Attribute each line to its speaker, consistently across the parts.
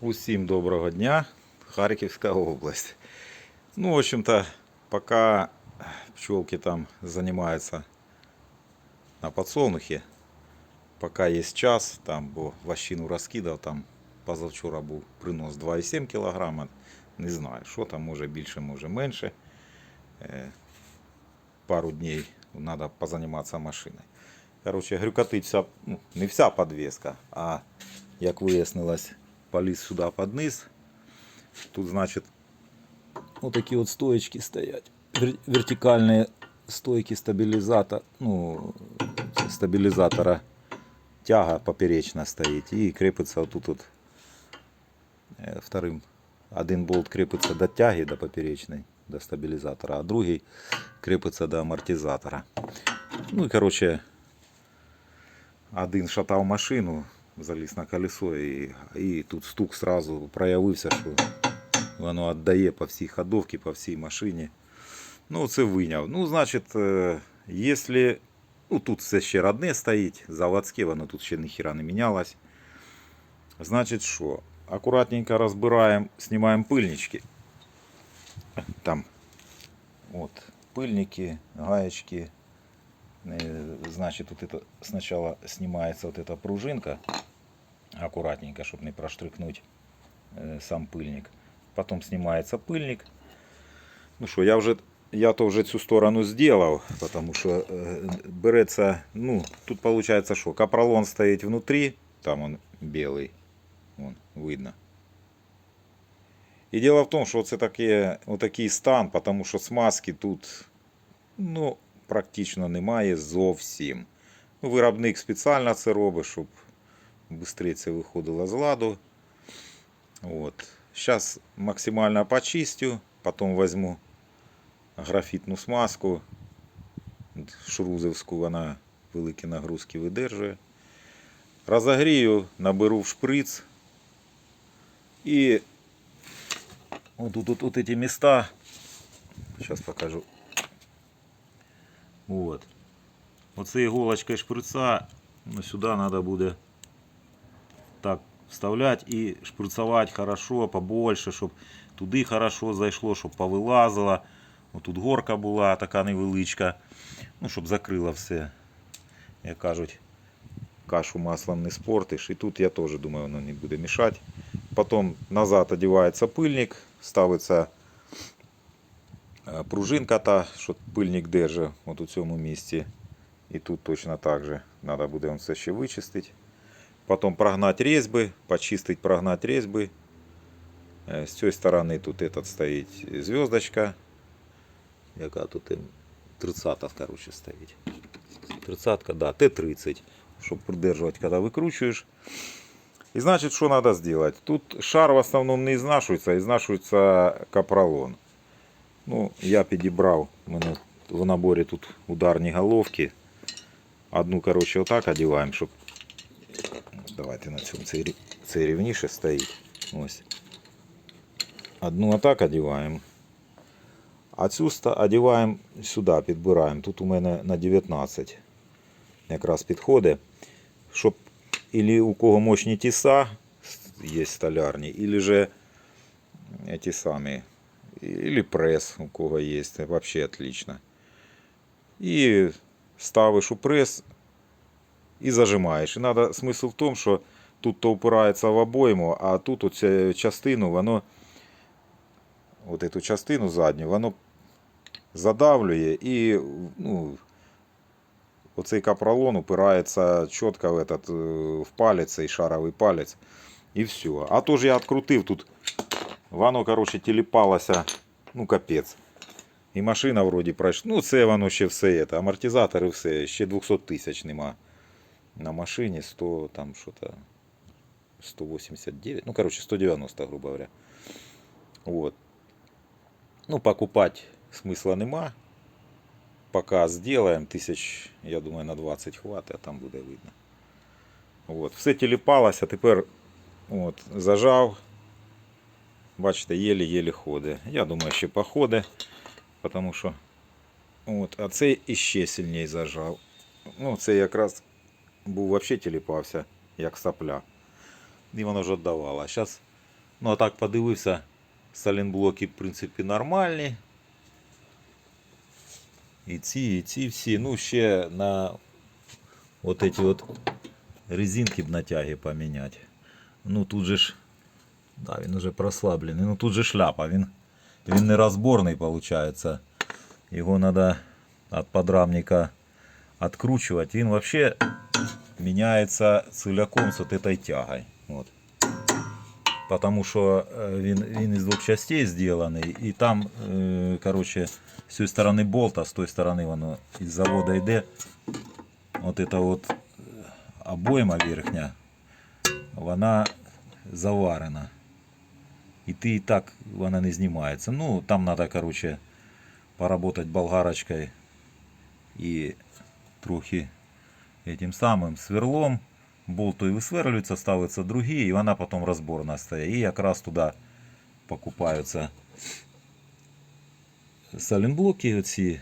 Speaker 1: Усім доброго дня, Харківська область. Ну, в общем-то, пока пчелки там занимаются на подсолнухе, пока є час, там, бо вощину розкидав, там позавчора був принос 2,7 кг. Не знаю, що там, може більше, може менше. Е, Пару днів треба позаніматися машиною. Короче, грюкотить вся, ну, не вся подвеска, а як вияснилось, поліз сюди під низ. Тут, значить, отакі от стоечки стоять. Вер- Вертикальні стойки стабілізатора, ну, це стабілізатора тяга поперечна стоїть і кріпиться отут от е, вторим. Один болт кріпиться до тяги, до поперечної, до стабілізатора, а другий кріпиться до амортизатора. Ну і короче, один шатав машину, заліз на колесо і, і тут стук сразу проявився, що воно віддає по всій ходовці, по всій машині. Ну, це виняв. Ну, значить, е, якщо. Ну, тут все ще родне стоїть, заводське, воно тут ще ніхіра не мінялось. Значить, що? Акуратненько розбираємо, знімаємо пильнички. Там. От, пыльники, гаечки. Значит, вот это сначала снимается вот эта пружинка аккуратненько, чтобы не проштрикнуть э, сам пыльник. Потом снимается пыльник. Ну что, я вже я то вже цю сторону сделал, потому что э, берется, ну, тут получается что, капролон стоит внутри, там он белый, вон, видно. І діло в тому, що це таке, отакий стан, тому що смазки тут ну, практично немає зовсім. Ну, Виробник спеціально це робить, щоб швидше виходило з ладу. От. Зараз максимально почистю, потім візьму графітну смазку. Шрузовську, вона великі нагрузки видержує. Розогрію, наберу в шприц і вот тут вот, вот эти места. Сейчас покажу. Вот. Оце іголочкою шприца ну, сюди треба буде так вставляти і шприцувати хорошо, побольше, щоб туди хорошо зайшло, щоб повилазило. Ось тут горка була така невеличка. Ну, щоб закрило все. Як кажуть, кашу маслом не спортиш. І тут я теж думаю, воно не буде мішати. Потом назад одевается пыльник, ставиться е, пружинка та, що пильник держить от у цьому місці. І тут точно так же. Треба буде он все ще вичистити. Потім прогнати різьби, почистити, прогнати різьби. Е, З цієї сторони тут этот стоїть зв'язочка. Яка тут ем, 30 короче, стоїть. 30 да, Т-30. Щоб придержувати, коли викручуєш. И значит, что надо сделать? Тут шар в основном не изнашивается, а изнашивается капролон. Ну, я підібрав, у мене в наборі тут ударні головки. Одну, короче, отак одіваємо, щоб. Давайте на цьому це, рі- це рівніше стоїть. Ось. Одну отак одіваємо. А цю ста- одіваємо сюди, підбираємо. Тут у мене на 19 якраз підходить. Щоб или у кого мощні тіса є столярні, или же эти самі, или прес у кого є, вообще отлично. І ставиш у прес і зажимаєш. І надо, смисл в тому, що тут то упирається в обойму, а тут оцю частину, воно, от эту частину задню, воно задавлює і ну, оцей капролон упирається чітко в, этот, е, в палець, цей шаровий палець. І все. А то ж я відкрутив тут. Воно, коротше, тіліпалося. Ну, капець. І машина вроді пройшла. Ну, це воно ще все. Це. Амортизатори все. Ще 200 тисяч нема. На машині 100, там що-то 189. Ну, коротше, 190, грубо говоря. Вот. Ну, покупати смисла нема. Пока сделаем, тисяч, я думаю, на 20 хватить, а там буде видно. От. Все тіліпалося, тепер от, зажав. Бачите, єлі-єлі ходить. Я думаю, ще походить, тому що от, а цей іще сильніше зажав. Ну, це якраз був взагалі тіліпався, як сапля. І воно вже віддавало. А зараз Ну, а так подивився, салінблоки, в принципі, нормальні. І ці, і ці всі. Ну, ще на от эти от резинки б натяги поміняти. Ну тут же ж. Да, він уже прослаблений. Ну тут же шляпа. Він, він не розборний, виходить. Його треба від подрамника откручивать. Він вообще міняється целиком з вот этой тягой. Вот. Потому що е, він, він із двох частей зроблений. І там, е, короче, з цієї сторони болт, а з тої сторони воно із заводу йде. От это от е, обойма верхня, вона заварена. І ти і так вона не знімається. Ну, там треба, короче, поработать болгарочкой і трохи этим самим сверлом. Болт той висверлюється, ставиться другий, і вона потім розборна стає. І якраз туди покупаються салінблоки, оці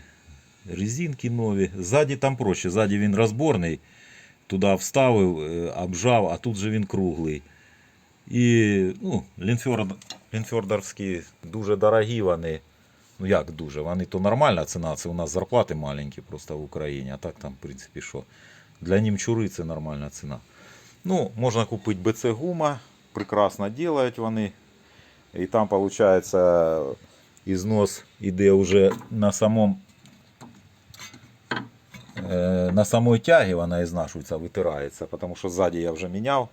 Speaker 1: резинки нові. Ззаді там проще, ззаді він розборний. Туди вставив, е, обжав, а тут же він круглий. І ну, Лінфьорд, Лінфьордовські дуже дорогі вони. Ну як дуже? Вони то нормальна ціна, це у нас зарплати маленькі просто в Україні, а так там, в принципі, що. Для німчури це нормальна ціна. Ну, можна купити БЦ гума, прекрасно делають вони. І там, виходить, ізнос іде вже на самому е, на самой тягі вона ізнашується, витирається, тому що ззаді я вже міняв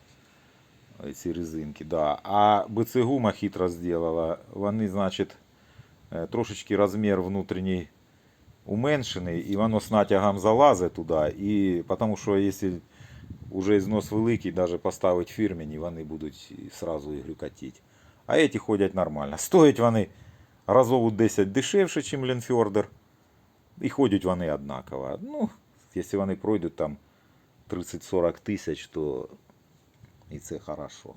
Speaker 1: ці резинки. Да. А БЦ гума хитро зробила. Вони, значить, е, трошечки розмір внутрішній уменшений, і воно з натягом залазить туди. І тому що якщо вже ізнос великий, навіть поставити фірмені, вони будуть і сразу і глюкатіть. А ці ходять нормально. Стоять вони разово у 10 дешевше, ніж Ленфьордер. І ходять вони однаково. Ну, якщо вони пройдуть там 30-40 тисяч, то і це хорошо.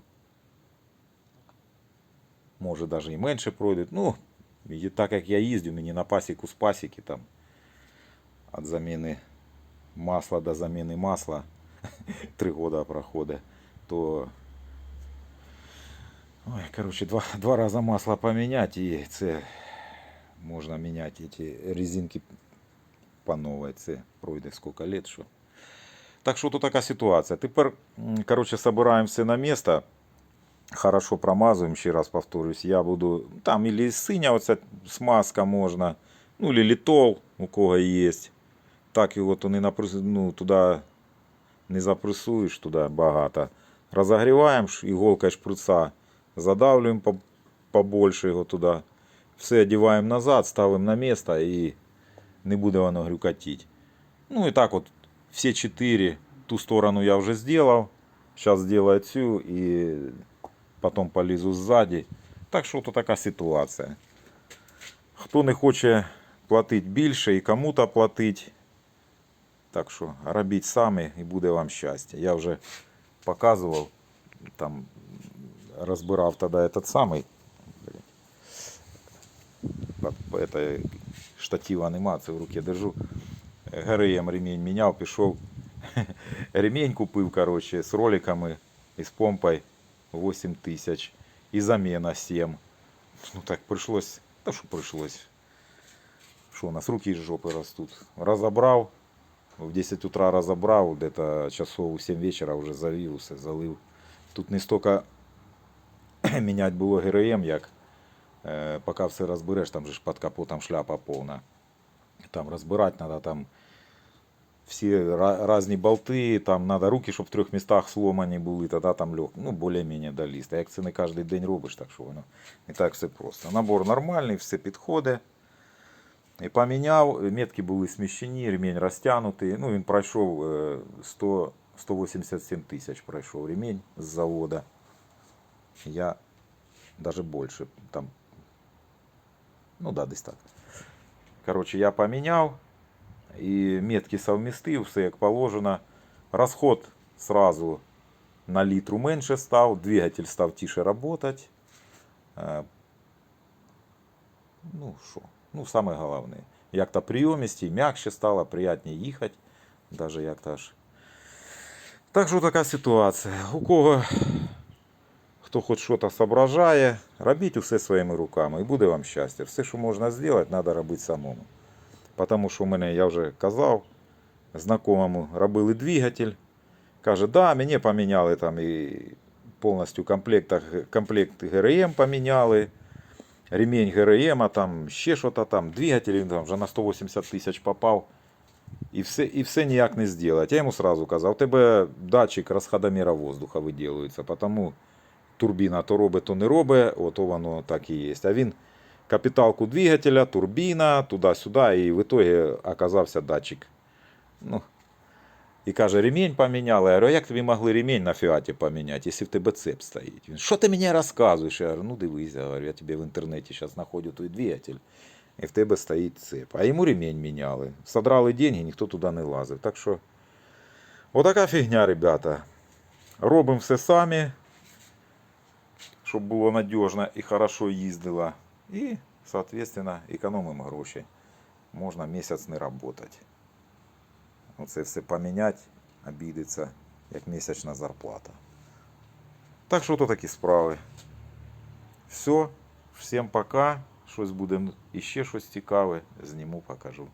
Speaker 1: Може навіть і менше пройдуть. Ну, і так як я їздю, мені на пасіку з пасіки там від заміни масла до заміни масла 3 года проходить, то Ой, короче, два, два рази масло поміняти і це можна міняти ці резинки по новой. Це пройде сколько лет, що. Так що тут така ситуація. Тепер, м, короче, собираємо все на місце. Хорошо промазуємо, ще раз повторюсь. Я буду. Там или синя оця смазка можна, ну или літол, у кого є. Так його то не наприс... ну, туди не запресуєш туди багато. Розогріваємо ш- іголкою шприца, задавлюємо по- побольше його туди. Все одіваємо назад, ставимо на місце і не буде воно грюкатіть. Ну і так от всі чотири. Ту сторону я вже зробив. Зараз зроблю цю і потім полізу ззаді. Так що то така ситуація. Хто не хоче платити більше і кому-то платити. Так що робіть самі і буде вам щастя. Я вже показував, там розбирав тоді этот самий. Под- Это, штатива нема, це в руки держу. ГРМ ремінь міняв, пішов. Ремінь купив, короче, з роликами і з помпою 8 тисяч. І заміна 7. Ну так прийшлось. Та що прийшлось? Що у нас руки з жопи ростуть. Розібрав. В 10 утра разобрал, где-то часов у 7 вечера уже завів усе, залив. Тут не столько міняти було ГРМ, як е, поки все розбереш, там же ж під капотом шляпа повна. Там розбирати треба там всі ра- різні болти, там треба руки, щоб в трьох містах сломані були, тоді там лег, ну, більш-менш доліз. А як це не кожен день робиш, так що воно не так все просто. Набор нормальний, все підходить. І поміняв, метки були сміщені, ремінь розтягнутий. Ну, він пройшов е, 100, 187 тисяч пройшов ремінь з завода. Я даже більше там. Ну да, десь так. Коротше, я поміняв і метки совмістив, все як положено. Розход сразу на літру менше став, двигатель став тише работать. Е, Ну що, ну саме головне. Як-то прийомісті, м'якше стало, приятніше їхати. Даже як-то аж. Так що така ситуація. У кого
Speaker 2: хто хоч щось соображає, робіть усе своїми руками і буде вам щастя. Все, що можна зробити, треба робити самому. Тому що у мене, я вже казав, знакомому робили двигатель. Каже, да, мені поміняли там і повністю комплект, комплект ГРМ поміняли, ремень ГРМ, там ще щось там, двигатель він там вже на 180 тисяч попав. І все, і все ніяк не зробити. Я йому сразу казав, у тебе датчик розходоміра воздуха виділюється, тому турбіна то робить, то не робить, ото воно так і є. А він капіталку двигателя, турбіна, туди-сюди, і в итоге оказався датчик. Ну, і каже, ремінь поміняли. Я говорю, а як тобі могли ремінь на фіаті поміняти, якщо в тебе цеп стоїть? Він, що ти мені розказуєш? Я говорю, ну дивись, я, говорю, я тобі в інтернеті зараз знаходжу той двигатель, і в тебе стоїть цеп. А йому ремінь міняли. Содрали деньги, ніхто туди не лазив. Так що, отака фігня, ребята. Робимо все самі, щоб було надіжно і хорошо їздило. І, соответственно, економимо гроші. Можна місяць не працювати. Оце все поміняти, обійдеться, як місячна зарплата. Так що то такі справи. Все, всім пока. Щось буде іще щось цікаве, зніму, покажу.